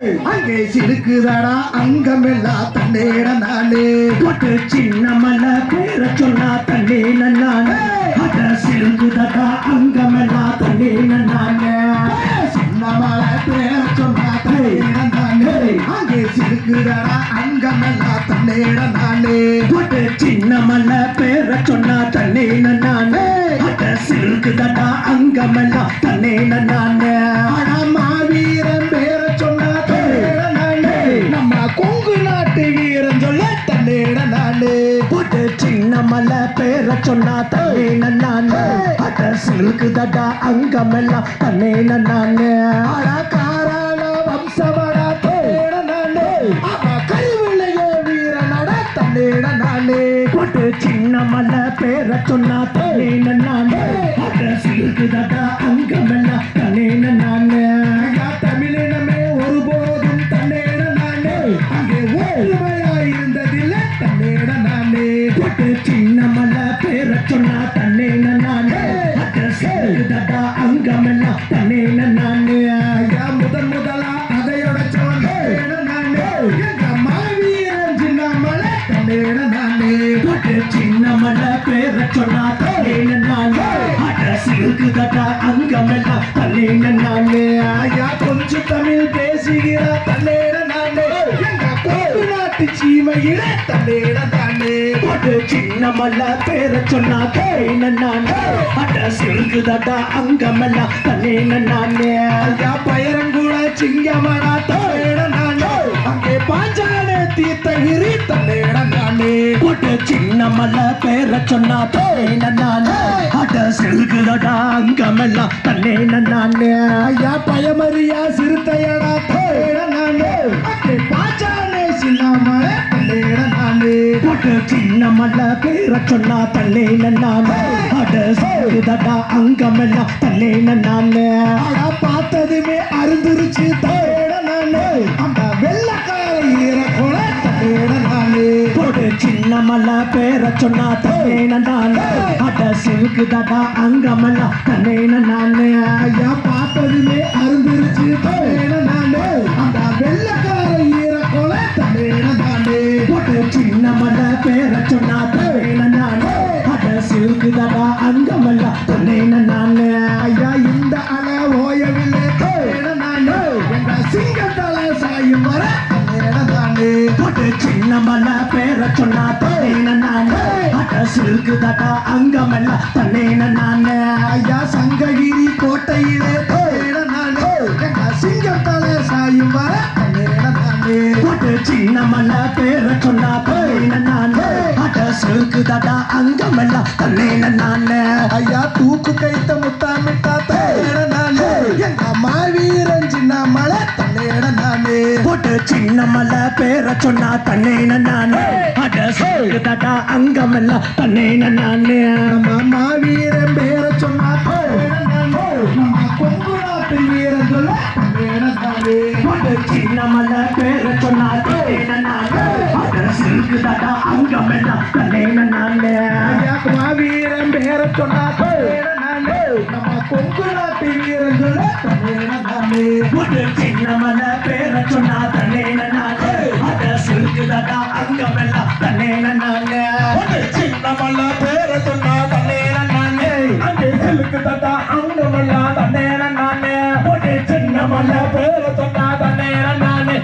அங்கே சிலுக்குதடா அங்கமெல்லாம் தன்னேட நானே. போட்டு சின்ன மல்ல பேர சொன்னா தண்ணி நல்லானே அத சிலுங்குதடா அங்கமெல்லாம் தண்ணி நல்லானே சின்ன மலை பேர சொன்னா தன்னேட நானே அங்கே சிலுக்குதடா அங்கமெல்லாம் தன்னேட நானே. போட்டு சின்ன மல்ல பேர சொன்னா தண்ணி நல்லானே அத சிலுங்குதடா அங்கமெல்லாம் தண்ணி நல்லானே மலை பேர சொன்னா தண்ணி நன்னானே. அட சிலுங்குதடா அங்கமெல்லாம் தன்னே நன்னானே. ஆனா காரான வம்சமடா நானே அவ கருவிலையோ வீரனடா தன்னேட நானே போட்டு சின்ன மலை பேர சொன்னா தண்ணி நன்னானே. அட சிலுங்குதடா அங்கமெல்லாம் தண்ணி நன்னானே. தமிழினமே ஒருபோதும் தன்னேட நானே அங்கே ஒற்றுமையா தன்னேட சிலுங்குதடா அங்கமெல்லாம் தண்ணி நன்னானே ஐயா முதன் முதலா அதையோட சொன்னேட நானே. எங்க மாவீரன் சின்னமலை தன்னேட நானே. போட்டு சின்ன மலை பேர சொன்னா தண்ணி நன்னானே அட சிலுங்குதடா அங்கமெல்லாம் தண்ணி நன்னானே ஐயா கொஞ்சம் தமிழ் பேசுகிற தன்னேட நானே. எங்க கொங்கு நாட்டு சீமையில தன்னேட நானே போட்டு சின்ன மலை பேர சொன்னா தண்ணி நன்னானே. அட சிலுங்குதடா அங்கமெல்லாம் தண்ணி நன்னானே. ஐயா பயரங்குள சிங்கமடா தன்னேட நானே. அங்கே பாஞ்சாலே தீர்த்தகிரி தன்னேட நானே. போட்டு சின்ன மலை பேர சொன்னா தண்ணி நன்னானே. அட சிலுங்குதடா அங்கமெல்லாம் தண்ணி நன்னானே. ஐயா பயமறியா சிறுத்தையடா தன்னேட நானே. அங்கே தன்னேட எனக்கு சின்ன மல்ல பேர சொன்னா தள்ளே நன்னான். அட அங்கமெல்லாம் தள்ளே நன்னான். ஆனா பார்த்ததுமே அருந்துருச்சு தன்னேட நானே. அந்த வெள்ளக்கார ஈர கொல தன்னேட நானே. போட்டு சின்ன மல்ல பேர சொன்னா தண்ணி நன்னானே. அட சிலுங்குதடா அங்கமெல்லாம் தண்ணி நானு ஐயா பார்த்ததுமே மலை பேர சொன்னா தண்ணி நன்னானே அட சிலுங்குதடா அங்கமெல்லாம் தண்ணி நன்னானே ஐயா இந்த அலை ஓயவில்லை தன்னேட நானே எங்க சிங்கத்தலை சாயும் வர தன்னேட போட்டு சின்ன மலை பேர சொன்னா தண்ணி நன்னானே அட சிலுங்குதடா அங்கமெல்லாம் தண்ணி நன்னானே ஐயா சங்ககிரி கோட்டையிலே நானே எங்க சிங்கத்தலை சாயும் வர தன்னேட போட்டு சின்ன மலை பேர சிலுங்குதடா அங்கமெல்லாம். தண்ணி நன்னானே ஐயா தூக்கு கைத்த முத்தாமிட்டா தன்னேட நானே எங்க மாவீரன் சின்ன மலை தன்னேட நானே போட்டு சின்ன மலை பேர சொன்னா தண்ணி நன்னானே அட சிலுங்குதடா அங்கமெல்லாம். தண்ணி நன்னானே நம்ம மாவீரன் பேர சொன்னா நானே நம்ம கொங்கு நாட்டு வீரன் சொல்ல தன்னேட நானே. போட்டு சின்ன மலை பேர அட சிலுங்குதடா அங்கமெல்லாம் தண்ணி நன்னானே ஐயா மாவீரன் பேர சொன்னா தன்னேட நம்ம கொங்கு நாட்டு வீரன் சொல்ல நானே போட்டு சின்ன பேர சொன்னா தண்ணி நன்னானே அட சிலுங்குதடா அங்கமெல்லாம் தண்ணி நன்னானே ஒரு சின்ன மல்ல பேர சொன்னா தன்னேட நானே அங்கே செலுக்கு தட்டா அங்கமெல்லாம் தன்னேட நானே. போட்டு சின்ன பேர சொன்னா நானே